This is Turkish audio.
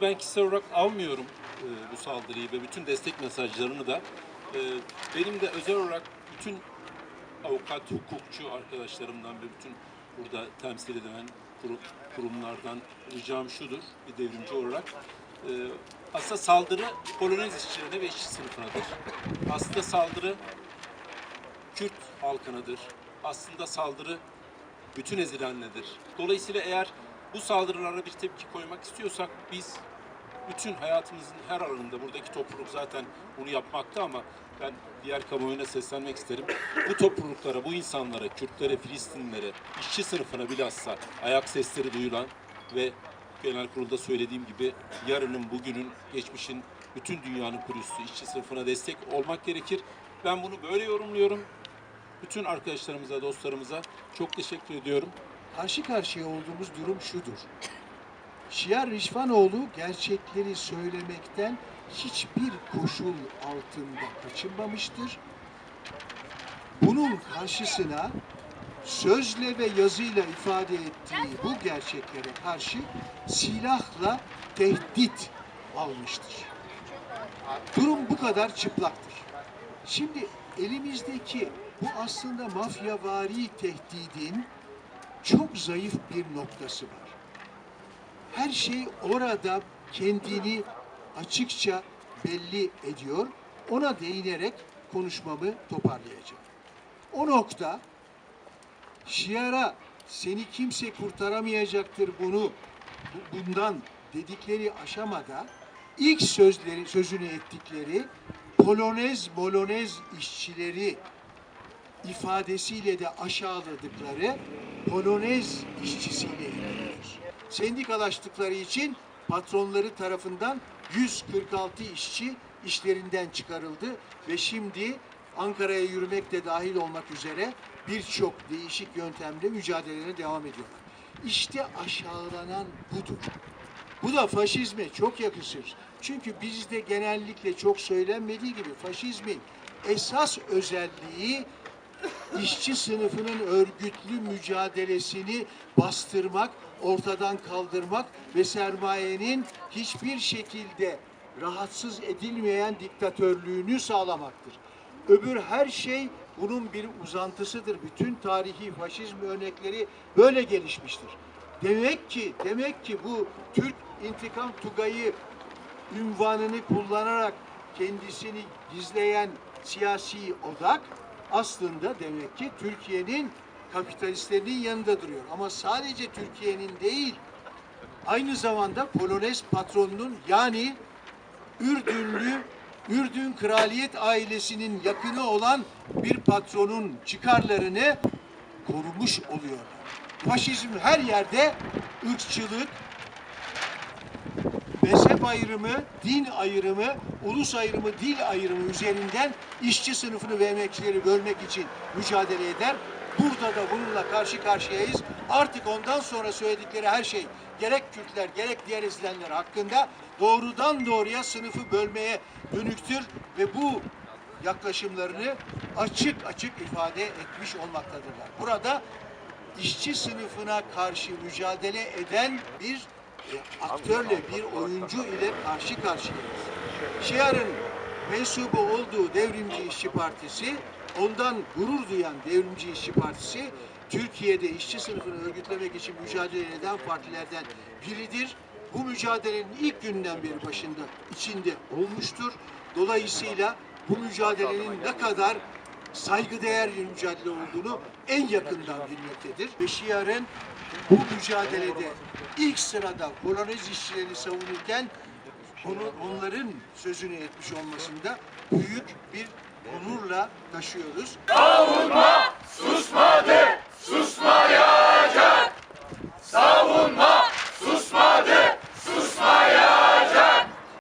ben kişisel olarak almıyorum e, bu saldırıyı ve bütün destek mesajlarını da. E, benim de özel olarak bütün avukat, hukukçu arkadaşlarımdan ve bütün burada temsil edilen kurum- kurumlardan ricam şudur bir devrimci olarak. E, aslında saldırı Polonez işçilerine ve işçi sınıfınadır. Aslında saldırı Kürt halkınadır. Aslında saldırı bütün ezilenledir. Dolayısıyla eğer bu saldırılara bir tepki koymak istiyorsak biz bütün hayatımızın her alanında buradaki topluluk zaten bunu yapmakta ama ben diğer kamuoyuna seslenmek isterim. Bu topluluklara, bu insanlara, Kürtlere, Filistinlilere, işçi sınıfına bilhassa ayak sesleri duyulan ve genel kurulda söylediğim gibi yarının, bugünün, geçmişin, bütün dünyanın kurucusu işçi sınıfına destek olmak gerekir. Ben bunu böyle yorumluyorum. Bütün arkadaşlarımıza, dostlarımıza çok teşekkür ediyorum. Karşı karşıya olduğumuz durum şudur. Şiar Rişvanoğlu gerçekleri söylemekten hiçbir koşul altında kaçınmamıştır. Bunun karşısına sözle ve yazıyla ifade ettiği bu gerçeklere karşı silahla tehdit almıştır. Durum bu kadar çıplaktır. Şimdi elimizdeki bu aslında mafyavari tehdidin çok zayıf bir noktası var. Her şey orada kendini açıkça belli ediyor. Ona değinerek konuşmamı toparlayacağım. O nokta Şiar'a seni kimse kurtaramayacaktır bunu bu- bundan dedikleri aşamada ilk sözleri sözünü ettikleri polonez molonez işçileri ifadesiyle de aşağıladıkları polonez işçisiyle ilgilidir. Sendikalaştıkları için patronları tarafından 146 işçi işlerinden çıkarıldı ve şimdi Ankara'ya yürümek de dahil olmak üzere birçok değişik yöntemle mücadelelerine devam ediyorlar. İşte aşağılanan budur. Bu da faşizme çok yakışır. Çünkü bizde genellikle çok söylenmediği gibi faşizmin esas özelliği işçi sınıfının örgütlü mücadelesini bastırmak, ortadan kaldırmak ve sermayenin hiçbir şekilde rahatsız edilmeyen diktatörlüğünü sağlamaktır. Öbür her şey bunun bir uzantısıdır. Bütün tarihi faşizm örnekleri böyle gelişmiştir. Demek ki, demek ki bu Türk intikam tugayı ünvanını kullanarak kendisini gizleyen siyasi odak aslında demek ki Türkiye'nin kapitalistlerinin yanında duruyor. Ama sadece Türkiye'nin değil, aynı zamanda Polonez patronunun yani Ürdünlü, Ürdün kraliyet ailesinin yakını olan bir patronun çıkarlarını korumuş oluyorlar. Faşizm her yerde ırkçılık, mezhep ayrımı, din ayrımı, ulus ayrımı, dil ayrımı üzerinden işçi sınıfını ve emekçileri bölmek için mücadele eder. Burada da bununla karşı karşıyayız. Artık ondan sonra söyledikleri her şey gerek Kürtler gerek diğer ezilenler hakkında doğrudan doğruya sınıfı bölmeye dönüktür ve bu yaklaşımlarını açık açık ifade etmiş olmaktadırlar. Burada işçi sınıfına karşı mücadele eden bir aktörle, bir oyuncu ile karşı karşıyayız. Şiar'ın mensubu olduğu Devrimci İşçi Partisi, ondan gurur duyan Devrimci İşçi Partisi, Türkiye'de işçi sınıfını örgütlemek için mücadele eden partilerden biridir. Bu mücadelenin ilk günden beri başında içinde olmuştur. Dolayısıyla bu mücadelenin ne kadar saygıdeğer bir mücadele olduğunu en yakından bilmektedir. Ve bu mücadelede ilk sırada Polonez işçilerini savunurken onu, onların sözünü etmiş olmasında büyük bir onurla taşıyoruz. De